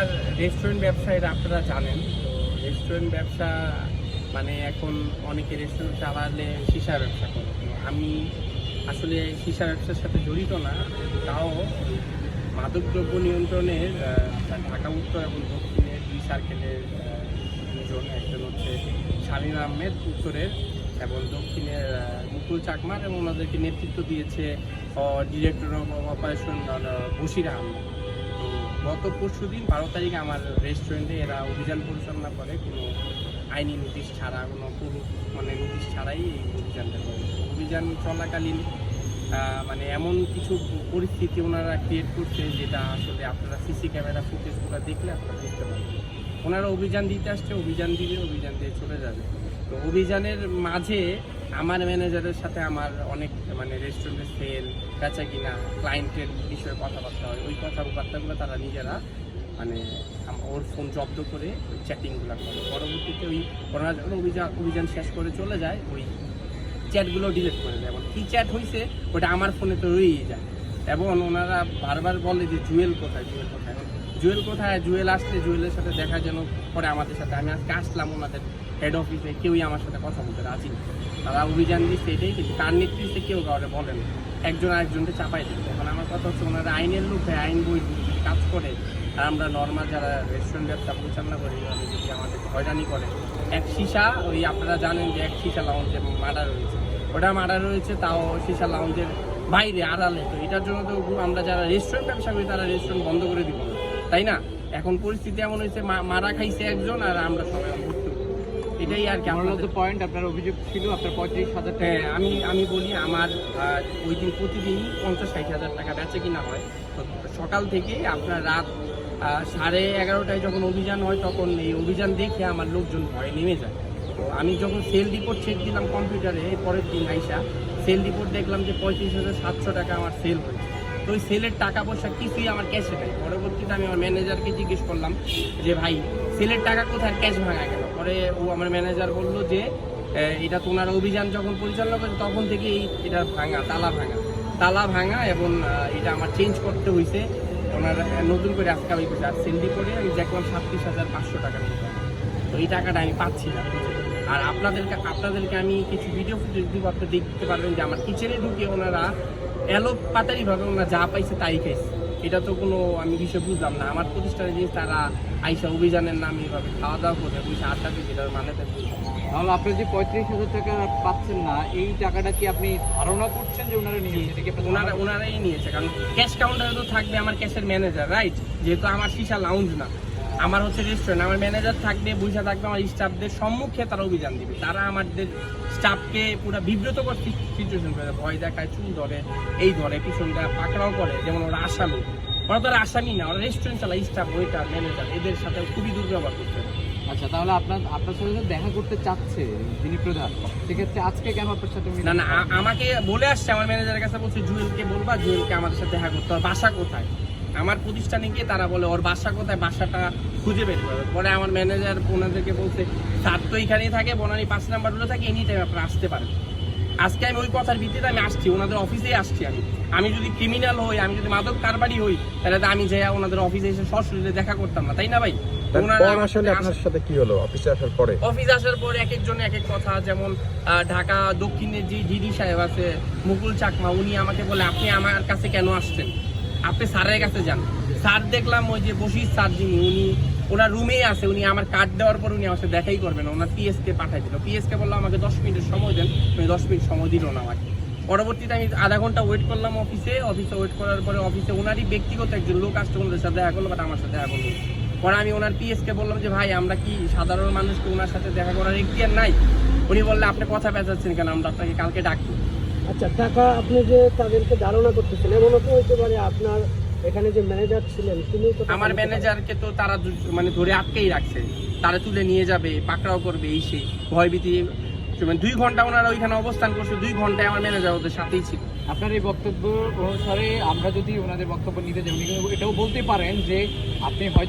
আমার রেস্টুরেন্ট ব্যবসা এটা আপনারা জানেন, তো রেস্টুরেন্ট ব্যবসা মানে এখন অনেকে রেস্টুরেন্ট চালালে সীসা ব্যবসা করে। আমি আসলে সীসা ব্যবসার সাথে জড়িত না, তাও মাদকদ্রব্য নিয়ন্ত্রণের ঢাকা, উত্তর এবং দক্ষিণের দুই সার্কেলের দুজন, একজন হচ্ছে শালীন আহমেদ উত্তরের এবং দক্ষিণের মুকুল চাকমার এবং ওনাদেরকে নেতৃত্ব দিয়েছে director of operation Bashir Ahmed. গত পরশু দিন বারো তারিখে আমার রেস্টুরেন্টে এরা অভিযান পরিচালনা করে। কোনো আইনি নোটিশ ছাড়া, কোনো পুরো মানে নোটিশ ছাড়াই এই অভিযানটা করে। অভিযান চলাকালীন মানে এমন কিছু পরিস্থিতি ওনারা ক্রিয়েট করছে যেটা আসলে আপনারা সিসি ক্যামেরা ফুটেজগুলো দেখলে আপনারা বুঝতে পারবেন। ওনারা অভিযান দিতে আসছে, অভিযান দিবে অভিযান দিয়ে চলে যাবে। তো অভিযানের মাঝে আমার ম্যানেজারের সাথে আমার অনেক মানে রেস্টুরেন্টের সেল বেচা কিনা ক্লায়েন্টের বিষয়ে কথাবার্তা হয়। ওই কথাবার্তাগুলো তারা নিজেরা মানে ওর ফোন জব্দ করে ওই চ্যাটিংগুলো করে। পরবর্তীতে ওই ওনারা যখন অভিযান অভিযান শেষ করে চলে যায়, ওই চ্যাটগুলো ডিলিট করে দেয়। এবং কী চ্যাট হয়েছে ওটা আমার ফোনে তো রয়েই যায়। এবং ওনারা বারবার বলে যে, জুয়েল কোথায় জুয়েল কোথায়? জুয়েল কোথায়? জুয়েল আসলে জুয়েলের সাথে দেখা যেন পরে আমাদের সাথে। আমি আজকে আসলাম ওনাদের হেড অফিসে কেউই আমার সাথে কথা বলতে রাজি না। তারা অভিযান দিচ্ছে এটাই কিন্তু তার নেতৃত্বে কেউ কাউরে বলেন একজন আরেকজনকে চাপাই দিচ্ছে। এখন আমার কথা হচ্ছে ওনারা আইনের লোকে আইন বই কাজ করে, আর আমরা নর্মাল যারা রেস্টুরেন্ট ব্যবসা পরিচালনা করি যদি আমাদের হয়রানি করে। এক সীসা, ওই আপনারা জানেন যে এক সীসা লাউঞ্জে মার্ডার রয়েছে ওটা মার্ডার রয়েছে তাও সীসা লাউঞ্জের বাইরে, আড়ালে। তো এটার জন্য তো আমরা যারা রেস্টুরেন্ট ব্যবসা করি, তারা রেস্টুরেন্ট বন্ধ করে দিব। তাই না? এখন পরিস্থিতি এমন হয়েছে মারা খাইছে একজন, আর আমরা সবাই এটাই আর কি আমার পয়েন্ট আপনার অভিযোগ ছিল আপনার পঁয়ত্রিশ হাজার টাকা হ্যাঁ আমি আমি বলি আমার ওই দিন প্রতিদিনই পঞ্চাশ ষাট হাজার টাকা বেচে কিনা হয়। তো সকাল থেকে আপনার রাত সাড়ে এগারোটায় যখন অভিযান হয় তখন এই অভিযান দেখে আমার লোকজন ভয়ে নেমে যায়। তো আমি যখন সেল রিপোর্ট চেক দিলাম কম্পিউটারে পরের দিন আইসা সেল রিপোর্ট দেখলাম যে পঁয়ত্রিশ হাজার সাতশো টাকা আমার সেল হয়েছে। তো ওই সেলের টাকা পয়সা কিছুই আমার ক্যাশে নেই। পরবর্তীতে আমি আমার ম্যানেজারকে জিজ্ঞেস করলাম যে, ভাই, সেলের টাকা কোথায়? ক্যাশ ভাঙা গেল। পরে ও আমার ম্যানেজার বলল যে এটা তোমার অভিযান যখন পরিচালনা করে তখন থেকে এই, এটা ভাঙা, তালা ভাঙা। তালা ভাঙা এবং এটা আমার চেঞ্জ করতে হয়েছে ওনার নতুন করে আজকে আমি আর সেন্ডি করে আমি দেখলাম সাতত্রিশ হাজার পাঁচশো টাকা তো এই টাকাটা আমি পাচ্ছি না আর আপনাদেরকে আপনাদেরকে আমি কিছু ভিডিও ফুটেজ দিব, আপনি দেখতে পারবেন যে, আমার কিচেনে ঢুকে ওনারা এলো পাতারি ভাবে ওনারা যা পাইছে তাই খাইছে। এটা তো কোনো আমি বিষয় বুঝলাম না। আমার প্রতিষ্ঠানের জিনিস তারা আইসা অভিযানের নামে এভাবে খাওয়া দাওয়া করে পয়সা আটটা দিচ্ছে এটার মানে তাহলে আপনি যে পঁয়ত্রিশ হাজার টাকা পাচ্ছেন না এই টাকাটা কি আপনি ধারণা করছেন যে ওনারা নিয়েছে? ওনারা ওনারাই নিয়েছে কারণ ক্যাশ কাউন্টারে তো থাকবে আমার ক্যাশের ম্যানেজার রাইট যেহেতু আমার সিসা লাউঞ্জ না। আমার হচ্ছে রেস্টুরেন্ট আমার ম্যানেজার থাকবে বুঝা থাকবে আমার স্টাফদের সম্মুখে তারা অভিযান দিবে। তারা আমাদের স্টাফকে পুরো বিব্রতকর সিচুয়েশন করে ভয় দেখায় চুল ধরে এই ধরে পিছনটা পাকড়াও করে যেমন ওরা আসামি। ওরা তো আর আসামি না ওরা রেস্টুরেন্ট চালায় স্টাফ ওয়েটার ম্যানেজার এদের সাথে খুবই দুর্ব্যবহার করতে। আচ্ছা তাহলে আপনার আপনার সাথে দেখা করতে চাচ্ছে যিনি প্রধান। সেক্ষেত্রে আজকে কেন আপনার সাথে না না আমাকে বলে আসছে আমার ম্যানেজারের কাছে বলছে জুয়েলকে বলবা জুয়েলকে আমাদের সাথে দেখা করতে হবে। বাসা কোথায়? আমার প্রতিষ্ঠানে গিয়ে তারা বলে ওর বাসা কোথায়? বাসাটা খুঁজে বের করবে পরে আমার ম্যানেজার ওনাদেরকে বলছে স্যার তো এখানেই থাকে বনানি পাঁচ নাম্বার রুলে থাকে এনি টাইম আপনারা আসতে পারেন। আজকে আমি ওই কথার ভিত্তিতে আমি আসছি ওনাদের অফিসেই আসছি আমি। আমি যদি ক্রিমিনাল হই আমি যদি মাদক কারবারি হই তাহলে তো আমি যাই ওনাদের অফিসে এসে সরাসরি দেখা করতাম না তাই না ভাই? অফিসে আসার পরে? অফিস আসার পর এক একজন এক এক কথা যেমন ঢাকা দক্ষিণের যে ডিডি সাহেব আছে মুকুল চাকমা উনি আমাকে বলে আপনি আমার কাছে কেন আসছেন? আপনি স্যারের কাছে যান। স্যার দেখলাম ওই যে বসির স্যার যিনি উনি, ওনার রুমেই আছে, উনি আমার কার্ড দেওয়ার পর উনি আমার দেখাই করবেন। ওনার পিএসকে পাঠাই দিল। পিএসকে বলল, আমাকে দশ মিনিটের সময় দেন। উনি দশ মিনিট সময় দিল না আমাকে। পরবর্তীতে আমি আধা ঘণ্টা ওয়েট করলাম অফিসে অফিসে ওয়েট করার পরে অফিসে ওনারই ব্যক্তিগত একজন লোক আসছে, ওনাদের সাথে দেখা করল বাট আমার সাথে দেখা করল পরে আমি ওনার পিএসকে বললাম যে, ভাই, আমরা কি সাধারণ মানুষকে ওনার সাথে দেখা করার এখতিয়ার নাই? উনি বললে, আপনি কথা পেঁচাচ্ছেন কেন? আমরা আপনাকে কালকে ডাকবো আচ্ছা টাকা আপনি যে তাদেরকে ধারণা করতেছেন এমনও তো হতে পারে আপনার এখানে যে ম্যানেজার ছিলেন তিনি তো আমার ম্যানেজারকে তো তারা মানে ধরে আটকেই রাখছে। তারা তুলে নিয়ে যাবে পাকড়াও করবে এই সেই। ভয়ভীতি মানে দুই ঘণ্টা ওনারা ওইখানে অবস্থান করছে দুই ঘন্টায় আমার ম্যানেজার ওদের সাথেই ছিল। আপনার এই বক্তব্য অনুসারে আমরা যদি ওনাদের বক্তব্য নিতে যাই উনি কিন্তু এটাও বলতে পারেন যে আপনি হয়তো